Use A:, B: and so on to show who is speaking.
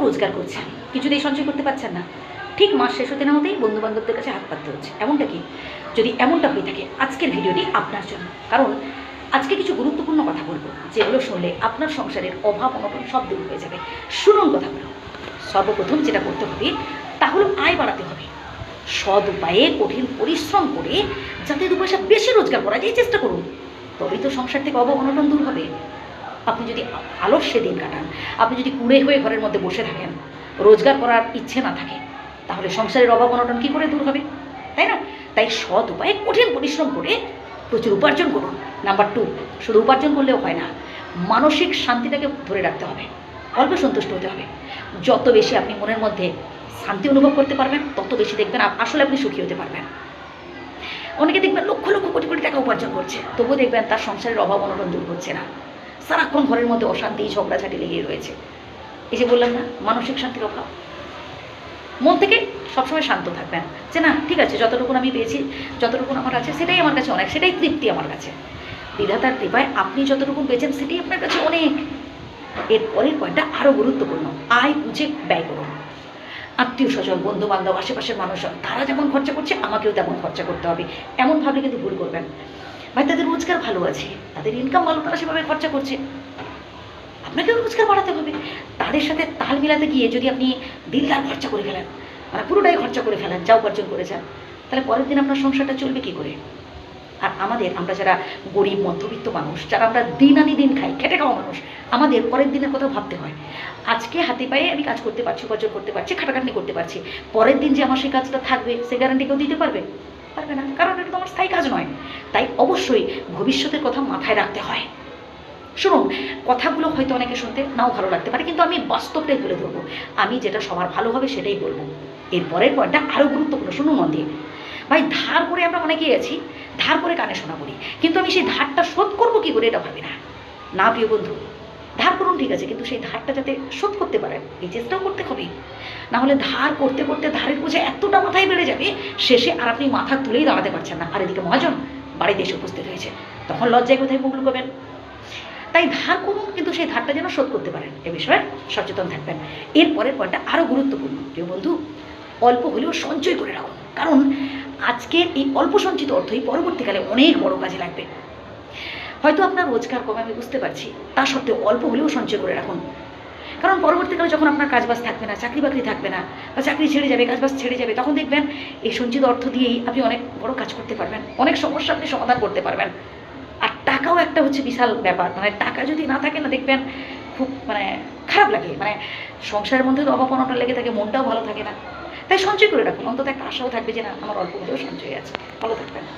A: রোজগার করছেন কিছুতেই সঞ্চয় করতে পারছেন না। ঠিক মাস শেষ হতে না হতেই বন্ধু বান্ধবদের কাছে হাত পাততে হচ্ছে। এমনটা কি? যদি এমনটা হয়ে থাকে, আজকের ভিডিওটি আপনার জন্য। কারণ আজকে কিছু গুরুত্বপূর্ণ কথা বলব যেগুলো শুনলে আপনার সংসারের অভাব অনটন সব দূর হয়ে যাবে। শুনুন কথাগুলো। সর্বপ্রথম যেটা করতে হবে, তা হলো আয় বাড়াতে হবে। সৎ উপায়ে কঠিন পরিশ্রম করে যাতে দু পয়সা বেশি রোজগার করা যায়, চেষ্টা করুন। তবেই তো সংসার থেকে অভাব অনটন দূর হবে। আপনি যদি আলস্যে দিন কাটান, আপনি যদি কুড়ে হয়ে ঘরের মধ্যে বসে থাকেন, রোজগার করার ইচ্ছে না থাকে, তাহলে সংসারের অভাব অনটন কী করে দূর হবে? তাই না? তাই সৎ উপায়ে কঠিন পরিশ্রম করে প্রচুর উপার্জন করুন। নাম্বার টু শুধু উপার্জন করলেও হয় না, মানসিক শান্তিটাকে ধরে রাখতে হবে, অল্প সন্তুষ্ট হতে হবে। যত বেশি আপনি মনের মধ্যে শান্তি অনুভব করতে পারবেন, তত বেশি দেখবেন আসলে আপনি সুখী হতে পারবেন। অনেকে দেখবেন লক্ষ লক্ষ কোটি কোটি টাকা উপার্জন করছে, তবুও দেখবেন তার সংসারের অভাব অনটন দূর হচ্ছে না। সারাক্ষণ ঘরের মধ্যে অশান্তি, ঝগড়াঝাটি লেগেই রয়েছে। এই যে বললাম না, মানসিক শান্তির অভাব। মন থেকে সবসময় শান্ত থাকবেন। যে না, ঠিক আছে, যতটুকুন আমি পেয়েছি, যতটুকুন আমার আছে, সেটাই আমার কাছে অনেক, সেটাই তৃপ্তি আমার কাছে। বিধাতার কৃপায় আপনি যতটুকু পেয়েছেন, সেটাই আপনার কাছে অনেক। এর পরের পয়েন্টটা আরও গুরুত্বপূর্ণ। আয়, বুঝে, ব্যয় করুন। আত্মীয় স্বজন বন্ধু বান্ধব আশেপাশের মানুষজন, তারা যেমন খরচা করছে, আমাকেও তেমন খরচা করতে হবে। এমন ভাবলে কিন্তু ভুল করবেন। ভাই তাদের রোজগার ভালো আছে। তাদের ইনকাম ভালো, তারা সেভাবে খরচা করছে। আপনাকেও রোজগার বাড়াতে হবে। তাদের সাথে তাল মিলাতে গিয়ে যদি আপনি দিলদার খরচা করে ফেলেন মানে পুরোটাই খরচা করে ফেলেন, যা উপার্জন করেছেন, তাহলে পরের দিন আপনার সংসারটা চলবে কী করে? আর আমাদের, আমরা যারা গরিব, মধ্যবিত্ত মানুষ, যারা আমরা দিন আনি দিন খাই, খেটে খাওয়া মানুষ, আমাদের পরের দিনের কথা ভাবতে হয়। আজকে হাতে পায়ে আমি কাজ করতে পারছি, উপার্জন করতে পারছি, খাটাখাটনি করতে পারছি। পরের দিন যে আমার সেই কাজটা থাকবে, সে গ্যারান্টি কেউ দিতে পারবে? পারবে না, কারণ এটা তো আমার স্থায়ী কাজ নয়। তাই অবশ্যই ভবিষ্যতের কথা মাথায় রাখতে হয়। শুনুন, কথাগুলো হয়তো অনেকে শুনতে নাও ভালো লাগতে পারে, কিন্তু আমি বাস্তবটাই তুলে ধরবো। আমি যেটা সবার ভালো হবে সেটাই বলব। এরপরের পয়েন্টটা আরও গুরুত্বপূর্ণ, শুনুন মন দিয়ে ভাই, ধার করে আমরা অনেকেই আছি, ধার করে কানে শোনা করি, কিন্তু আমি সেই ধারটা শোধ করব কি করে এটা ভাবি না। না, প্রিয় বন্ধু, ধার করুন ঠিক আছে, কিন্তু সেই ধারটা যাতে শোধ করতে পারেন এই চেষ্টাও করতে হবে। না হলে ধার করতে করতে ধারের বোঝা এতটা মাথায় বেড়ে যাবে, শেষে আর আপনি মাথা তুলেই দাঁড়াতে পারছেন না। আর এদিকে মহাজন বাড়িতে এসে উপস্থিত হয়েছে। তখন লজ্জায় কোথায় মুখ লুকোবেন? তাই ধার করুন কিন্তু সেই ধারটা যেন শোধ করতে পারেন। এ বিষয়ে সচেতন থাকবেন। এরপরের পয়েন্টটা আরও গুরুত্বপূর্ণ। প্রিয় বন্ধু, অল্প হলেও সঞ্চয় করে রাখুন। কারণ আজকের এই অল্প সঞ্চিত অর্থই পরবর্তীকালে অনেক বড় কাজে লাগবে। হয়তো আপনার রোজগার কম, আমি বুঝতে পারছি। তা সত্ত্বেও অল্প হলেও সঞ্চয় করে রাখুন। কারণ পরবর্তীকালে যখন আপনার কাজবাজ থাকবে না, চাকরি বাকরি থাকবে না, বা চাকরি ছেড়ে যাবে, কাজবাজ ছেড়ে যাবে, তখন দেখবেন এই সঞ্চিত অর্থ দিয়েই আপনি অনেক বড় কাজ করতে পারবেন। অনেক সমস্যা আপনি সমাধান করতে পারবেন। আর টাকাও একটা হচ্ছে বিশাল ব্যাপার। মানে টাকা যদি না থাকে না, দেখবেন খুব মানে খারাপ লাগে। মানে সংসারের মধ্যে তো অভাব অনটন লেগে থাকে, মনটাও ভালো থাকে না। তাই সঞ্চয় করে রাখুন। অন্তত একটা আশাও থাকবে যে না, আমার অল্প হলেও সঞ্চয় আছে। ভালো থাকবেন।